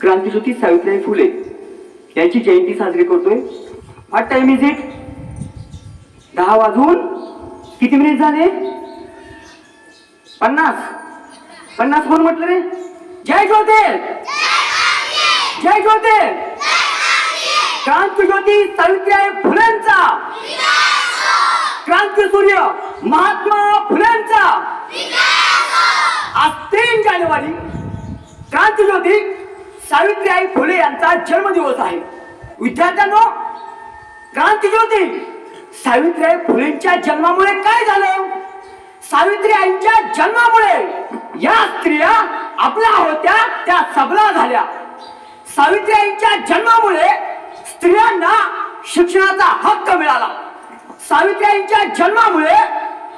क्रांतीज्योती सावित्रीबाई फुले यांची जयंती साजरी करतोय. व्हॉट टाइम इज इट दहा वाजून किती मिनिट झाले? पन्नास. पन्नास कोण म्हटलं रे. जय ज्योते जय ज्योते क्रांतीज्योती सावित्रीबाई फुलेंचा! क्रांती सूर्य महात्मा फुलेंचा! आज तीन जानेवारी क्रांतीज्योती सावित्रीबाई फुले यांचा जन्मदिवस आहे. विद्यार्थ्यांनो क्रांतीज्योती सावित्रीबाई फुलेंच्या जन्मामुळे काय झालं? सावित्रीबाईंच्या जन्मामुळे या स्त्रिया आपल्या होत्या त्या सबला झाल्या. सावित्रीबाईंच्या जन्मामुळे स्त्रियांना शिक्षणाचा हक्क मिळाला. सावित्रीबाईंच्या जन्मामुळे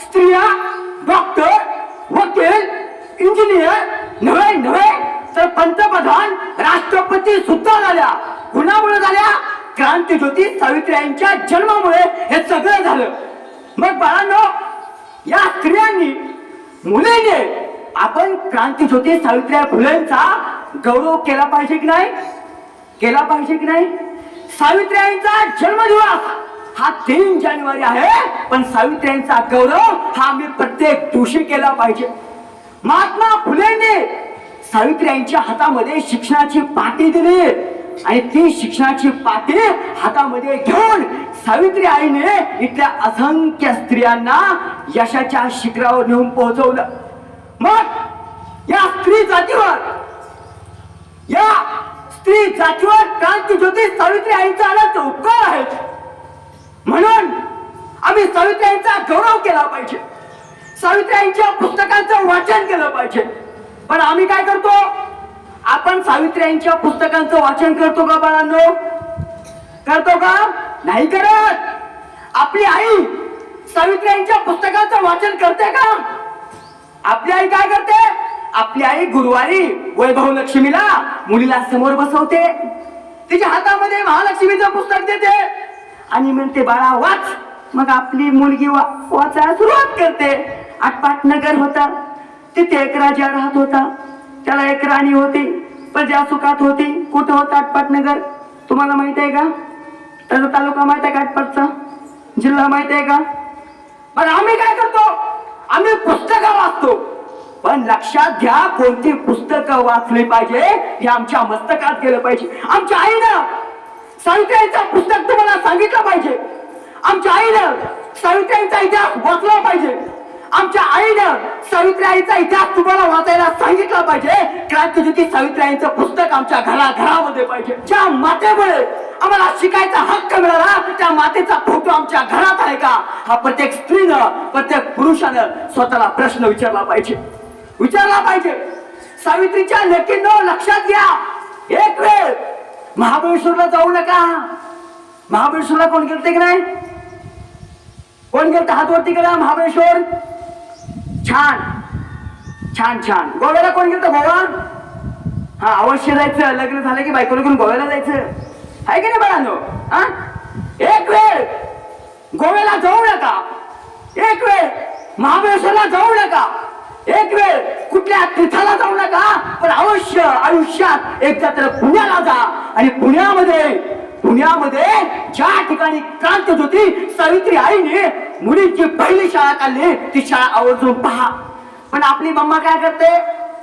स्त्रिया डॉक्टर वकील इंजिनियर नव्हे नव्हे तर पंतप्रधान राष्ट्रपती सुद्धा झाल्या. कुणामुळे झाल्या क्रांतीज्योती सावित्रीबाईंच्या जन्मामुळे हे सगळं झालं. मग बाळांनो या स्त्रियांनी मुलीने आपण क्रांतीज्योती सावित्रीबाई फुलेंचा गौरव केला पाहिजे की नाही? केला पाहिजे की नाही? सावित्रीयांचा जन्मदिवस हा तीन जानेवारी आहे पण सावित्रीयांचा गौरव हा आम्ही प्रत्येक दिवशी केला पाहिजे. महात्मा फुलेंनी सावित्रीबाईंच्या हातामध्ये शिक्षणाची पाटी दिली. आणि ती शिक्षणाची पाटी हातामध्ये घेऊन सावित्री आईने इथल्या असंख्य स्त्रियांना यशाच्या शिखरावर नेऊन पोहोचवलं. मग या स्त्री जातीवर या स्त्री जातीवर क्रांती ज्योती सावित्री आईचा आला उपकार आहेत म्हणून आम्ही सावित्री आईचा गौरव केला पाहिजे. सावित्री आईच्या पुस्तकांचं वाचन केलं पाहिजे. पण आम्ही काय करतो? आपण सावित्र्यांच्या पुस्तकांचं वाचन करतो का बाळांनो? करतो का? नाही करत. आपली आई सावित्र्यांच्या पुस्तकांचं वाचन करते का? आपली आई काय करते? आपली आई गुरुवारी वैभव लक्ष्मीला मुलीला समोर बसवते. तिच्या हातामध्ये महालक्ष्मीचं पुस्तक देते. आणि म्हणते बाळा वाच. मग आपली मुलगी वा वाचायला सुरुवात करते. आटपाट नगर होता. तिथे एक राजा राहत होता. त्याला एक राणी होती. प्रजा सुखात होती. कुठं होता आटपाट तुम्हाला माहीत आहे का? त्याचा तालुका माहीत आहे का आटपाटचा? जिल्हा माहीत आहे का? पण आम्ही काय करतो? आम्ही पुस्तकं वाचतो. पण लक्षात घ्या कोणती पुस्तकं वाचली पाहिजे हे आमच्या मस्तकात गेलं पाहिजे. आमच्या आईनं सावित्रीचं पुस्तक तुम्हाला सांगितलं पाहिजे. आमच्या आईनं सावित्रीचा इतिहास वाचला पाहिजे. आमच्या आईनं सावित्रीचा इतिहास तुम्हाला वाचायला सांगितला पाहिजे. क्रांतीज्योती सावित्रीचं पुस्तक आमच्या घरा घरामध्ये पाहिजे. ज्या मातेमुळे आम्हाला शिकायचा हक्क मिळाला त्या मातेचा फोटो आमच्या घरात आहे का? हा प्रत्येक स्त्रीनं प्रत्येक पुरुषानं स्वतःला प्रश्न विचारला पाहिजे. विचारला पाहिजे. सावित्रीच्या लेखीनं लक्षात घ्या. एक वेळ महाबळेश्वरला जाऊ नका. महाबळेश्वरला कोण गेलते की नाही? कोण गेलते? हातवरती करा महाबळेश्वर? छान. छान छान. गोव्याला कोण गेलं गोवा? हा अवश्य जायचं. लग्न झालं की बायकोला घेऊन गोव्याला जायचं. आहे की नाही बाळांनो? हा? एक वेळ गोव्याला जाऊ नका. एक वेळ महाबळेश्वरला जाऊ नका. एक वेळ कुठल्या तीर्थाला जाऊ नका. पण अवश्य आयुष्यात एकदा तर पुण्याला जा आणि पुण्यामध्ये पुण्यामध्ये ज्या ठिकाणी क्रांती होती सावित्री आईने मुलींची पहिली शाळा काढली. ती शाळा आवर्जून पहा. पण आपली मम्मा काय करते?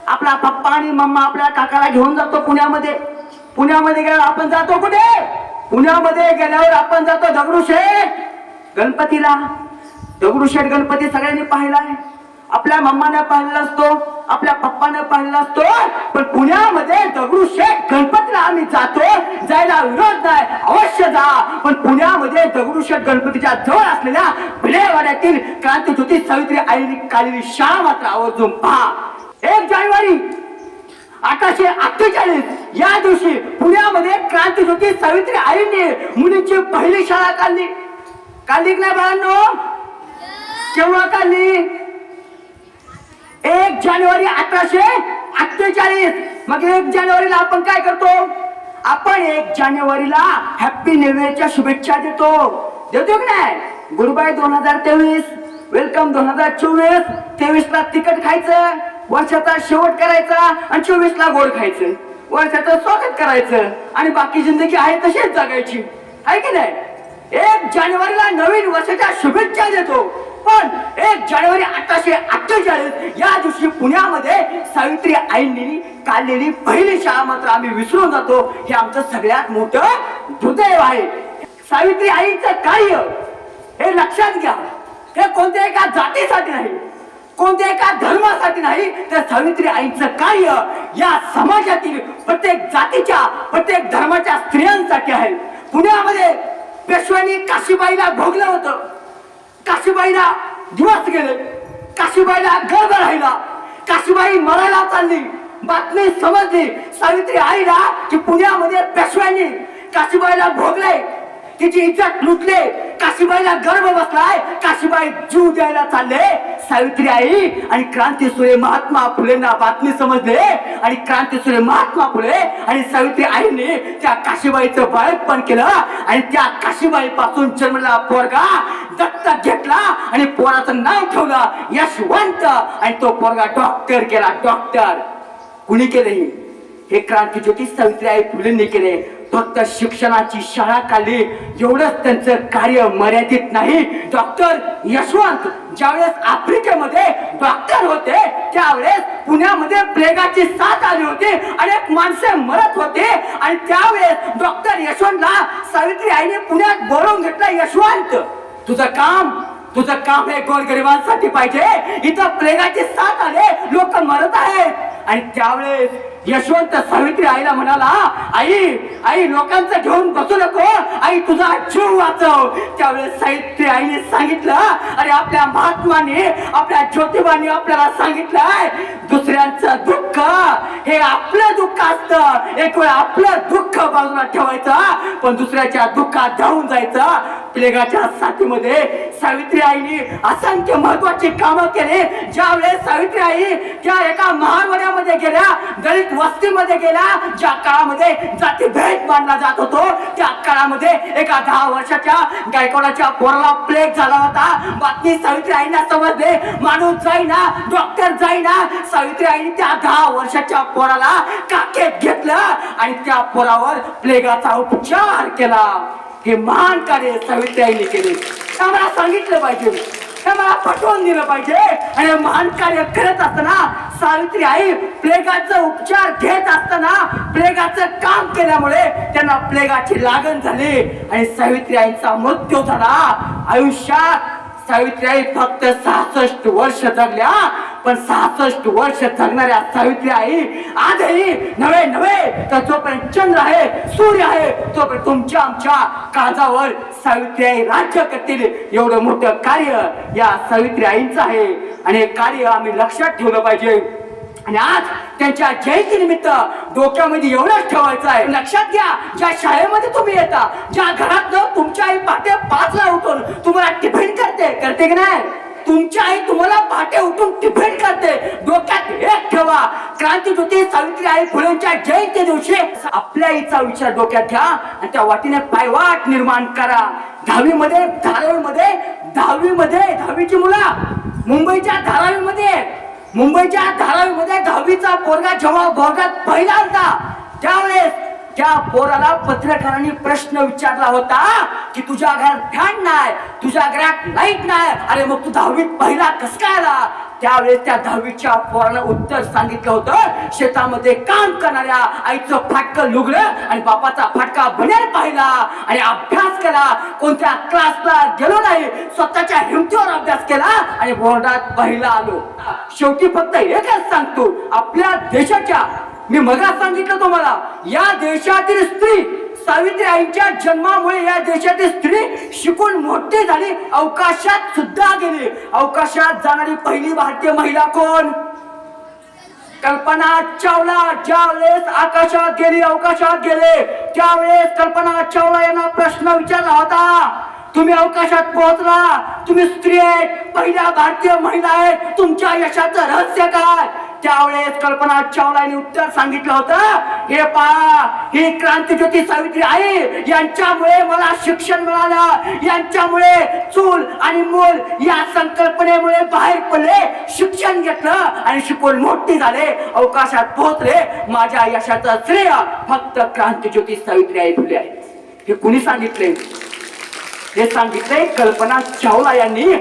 आपला पप्पा आणि मम्मा आपल्या काकाला घेऊन जातो पुण्यामध्ये. पुण्यामध्ये गेल्यावर आपण जातो कुठे? पुण्यामध्ये गेल्यावर आपण जातो दगडूशेठ. गणपतीला. दगडूशेठ गणपती सगळ्यांनी पाहिलाय आपल्या मम्माने पाहिलेला असतो. आपल्या पप्पाने पाहिला असतो. पण पुण्यामध्ये दगडूशेठ गणपतीला आम्ही जातो. जायला विरोध नाही. अवश्य जा. पण पुण्यामध्ये दगडूशेठ गणपतीच्या जवळ असलेल्या भिडेवाड्यातील क्रांतीज्योती सावित्री आईने काढलेली शाळा मात्र आवर्जून पहा. एक जानेवारी अठराशे अठ्ठेचाळीस. या दिवशी पुण्यामध्ये क्रांतीज्योती सावित्री आईने मुलींची पहिली शाळा काढली. काढली नाही बाळांनो? केव्हा काढली? एक जानेवारी अठराशे अठ्ठेचाळीस. मग एक जानेवारीला आपण काय करतो? आपण एक जानेवारीला हॅपी न्यू इयरच्या शुभेच्छा देतो. देतो की नाही? गुरुबाई दोन हजार तेवीस वेलकम दोन हजार चोवीस. तेवीस ला तिखट खायचं वर्षाचा शेवट करायचा आणि चोवीस ला गोड खायचं. वर्षाचं स्वागत करायचं आणि बाकी जिंदगी आहे तशीच जगायची. आहे की नाही? एक जानेवारीला नवीन वर्षाच्या शुभेच्छा देतो. पण एक जानेवारी अठराशे अठ्ठेचाळीस या दिवशी पुण्यामध्ये सावित्री आईंनी काढलेली पहिली शाळा मात्र आम्ही विसरून जातो. हे आमचं सगळ्यात मोठं दुर्दैव आहे. सावित्री आईचं कार्य हे लक्षात घ्या. हे कोणत्या एका जातीसाठी नाही कोणत्या एका धर्मासाठी नाही तर सावित्री आईचं कार्य या समाजातील प्रत्येक जातीच्या प्रत्येक धर्माच्या स्त्रियांसाठी आहे. पुण्यामध्ये पेशव्यांनी काशीबाईला भोगलं होतं. काशीबाईला दिवस गेले. काशीबाईला गर्भ राहिला. काशीबाई मरायला चालली. बातमी समजली. सावित्री आईला की पुण्यामध्ये पेशव्यांनी काशीबाईला भोगले. तिची इज्जत लुटले. काशीबाईला गर्भ बसलाय. काशीबाई जीव द्यायला चालले. सावित्री आई आणि क्रांतीसूर्य महात्मा फुलेंना बातमी समजले. आणि क्रांतीसूर्य महात्मा फुले आणि सावित्री आईने त्या काशीबाईचं बाळकपण केलं. आणि त्या काशीबाई पासून जन्मला पोरगा दत्तक घेतला आणि पोराचं नाव ठेवलं यशवंत. आणि तो पोरगा डॉक्टर केला डॉक्टर कुणी केले हे? क्रांती क्रांतीज्योती सावित्री आई फुलेंनी केले. फक्त शिक्षणाची शाळा काढली. एवढंच त्यांचं कार्य मर्यादित नाही. डॉक्टर यशवंत ज्यावेळेस आफ्रिकेमध्ये डॉक्टर होते त्यावेळेस पुण्यामध्ये प्लेगाची साथ आली होती अनेक माणसे मरत होते. आणि त्यावेळेस डॉक्टर यशवंतला सावित्री आईने पुण्यात बोलवून घेतलं यशवंत. तुझं काम तुझं काम हे गोरगरिबांसाठी पाहिजे. इथं प्लेगाची साथ आले लोक मरत आहेत. आणि त्यावेळेस यशवंत सावित्री आईला म्हणाला आई आई लोकांचं घेऊन बसू नको. आई तुझा जीव वाचव. त्यावेळेस सावित्री आईने सांगितलं अरे आपल्या महात्माने आपल्या ज्योतिबाने आपल्याला सांगितलंय दुसऱ्यांचं दुःख हे आपलं दुःख असतं. एक वेळ आपलं दुःख बाजूला ठेवायचं पण दुसऱ्याच्या दुःखात जाऊन जायचं. प्लेगाच्या साथीमध्ये सावित्री आईने असंख्य महत्वाची कामं केली. ज्यावेळेस सावित्री आई त्या एका महावड्यामध्ये गेल्या दलित वस्तीमध्ये गेला ज्या काळामध्ये जाती भेद मानला जात होतो त्या काळामध्ये एका दहा वर्षाच्या गायकवाडाच्या पोराला प्लेग झाला होता. बातमी सावित्री आईना समजले माणूस जाईना डॉक्टर जाईना. सावित्री आईने त्या दहा वर्षाच्या पोराला काकेत घेतलं आणि त्या पोरावर प्लेगाचा उपचार केला. हे महान कार्य सावित्री आईने केले. आम्हाला सांगितलं पाहिजे. हे मला पटवून दिलं पाहिजे. आणि महान कार्य करत असताना सावित्री आई प्लेगाचा उपचार घेत असताना प्लेगाचं काम केल्यामुळे त्यांना प्लेगाची लागण झाली. आणि सावित्री आईचा मृत्यू झाला. आयुष्यात सावित्री आई फक्त सहासष्ट वर्ष जगल्या. पण सहासष्ट वर्ष जगणाऱ्या सावित्री आई आजही नवे नवे तर जोपर्यंत चंद्र आहे सूर्य आहे तोपर्यंत तुमच्या आमच्या काजावर सावित्री आई राज्य करतील. एवढं मोठं कार्य या सावित्री आईंचं आहे. आणि हे कार्य आम्ही लक्षात ठेवलं पाहिजे. आणि आज त्यांच्या जयंती निमित्त डोक्यामध्ये एवढंच ठेवायचं आहे. लक्षात घ्या ज्या शाळेमध्ये तुम्ही येता ज्या घरात तुमच्या आई पहाटे पाचला उठून तुम्हाला टिफिन करते करते की नाही? तुमची आई तुम्हाला पहाटे उठून टिफिन करते. डोक्यात एक ठेवा. क्रांतीज्योती सावित्री आई फुलेंच्या जयंती दिवशी आपल्या आईचा विचार डोक्यात घ्या आणि त्या वाटीने पायवाट निर्माण करा. दहावीमध्ये दहावी दहावीमध्ये दहावीची मुलं. मुंबईच्या धारावीमध्ये मुंबईच्या धारावीमध्ये दहावीचा पोरगा जेव्हा वर्गात पहिला होता त्यावेळेस त्या पोराला पत्रकारांनी प्रश्न विचारला होता की तुझ्या घरात फॅन नाही तुझ्या घरात लाइट नाही. अरे मग तू दहावीत पहिला कस काय आला? त्यावेळेस त्या दहावीच्या पोरानं उत्तर सांगितलं होतं शेतामध्ये काम करणाऱ्या आईचं फाटकं लुगडं आणि बापाचा फाटका बनेल पाहिला. आणि अभ्यास केला कोणत्या क्लासला गेलो नाही स्वतःच्या हिमतीवर अभ्यास केला आणि बोर्डात पहिला आलो. शेवटी फक्त एकच सांगतो आपल्या देशाच्या मी मगा सांगितलं तुम्हाला या देशातील स्त्री सावित्री आईच्या जन्मामुळे या देशातील स्त्री शिकून मोठी झाली अवकाशात सुद्धा गेली. अवकाशात जाणारी पहिली भारतीय महिला कोण? कल्पना चावला ज्या वेळेस आकाशात गेली अवकाशात गेले त्यावेळेस कल्पना चावला यांना प्रश्न विचारला होता तुम्ही अवकाशात पोहोचला? तुम्ही स्त्री आहेत पहिल्या भारतीय महिला आहेत तुमच्या यशाचं रहस्य काय? त्यावेळेस कल्पना चावलाने उत्तर सांगितलं होतं हे पहा ही क्रांतीज्योती सावित्री आहे यांच्यामुळे मला शिक्षण मिळालं. यांच्यामुळे चूल आणि मूल या संकल्पनेमुळे बाहेर पडले. शिक्षण घेतलं आणि शिकून मोठी झाले. अवकाशात पोहोचले. माझ्या यशाचं श्रेय फक्त क्रांतीज्योती सावित्री आई फुले आहे हे कुणी सांगितले हे सांगितले कल्पना चावला यांनी.